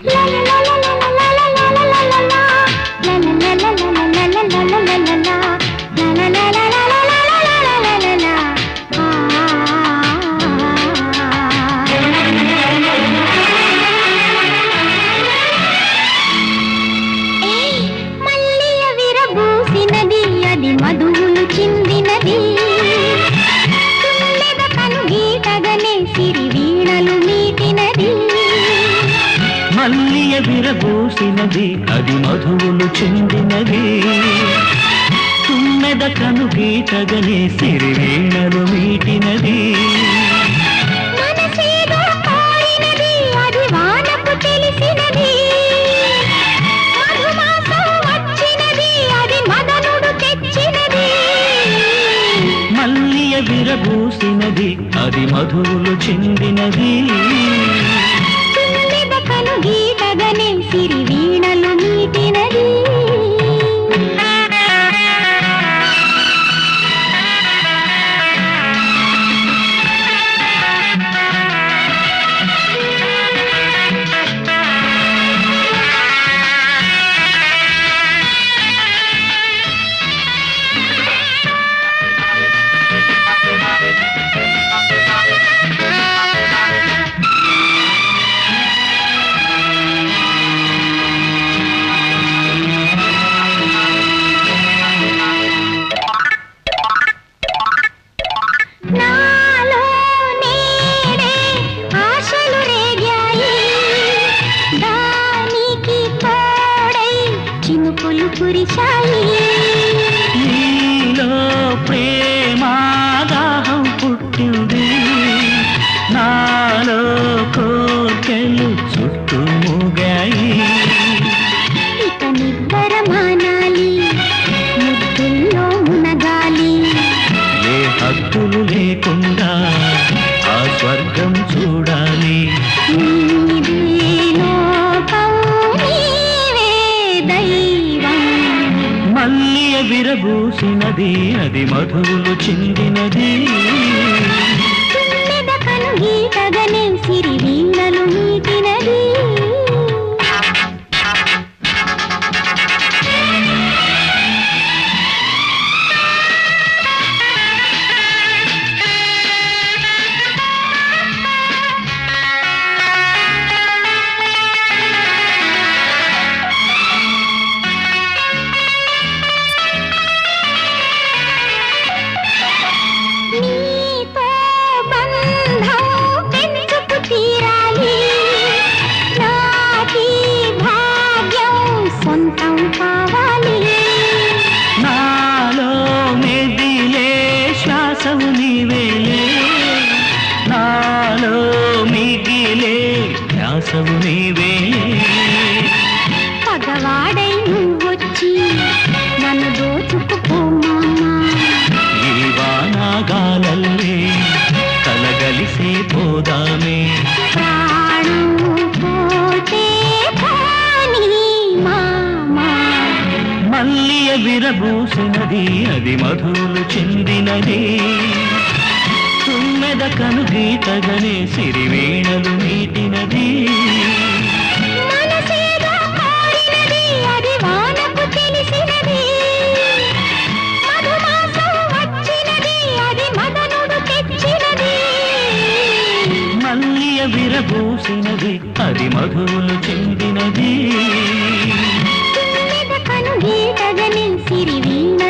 మల్లియ విరబూసినది అది మధువులు చెందినది. తుమ్మెద కను గీతగనే సిరివీణలు మీటినది విరబూసినది అది మధువులు చెందినది. తుమ్మెద కను గీటగనే సిరి వీణలు కురిశాయి నీలో ప్రేమాదాహం పుట్టింది. నాలో కోర్కెలు చుట్టుముగాయి విరబూసినది అది మధువులు చిందినది. కను గీతగనే సిరి ధ్యాసవు నీవేలే పగవాడై నువ్వొచ్చి నన్ను దోచుకుపో మామా. ఈ వానాగాలల్లే కలగలిసే పోదామే. మల్లియ విరబూసినది అది మధువులు చెందినది. తుమ్మెద కను గీతగనే సిరివీణలు మీటినది చూసినది అది మధువులు చెందినది. సిరివీణ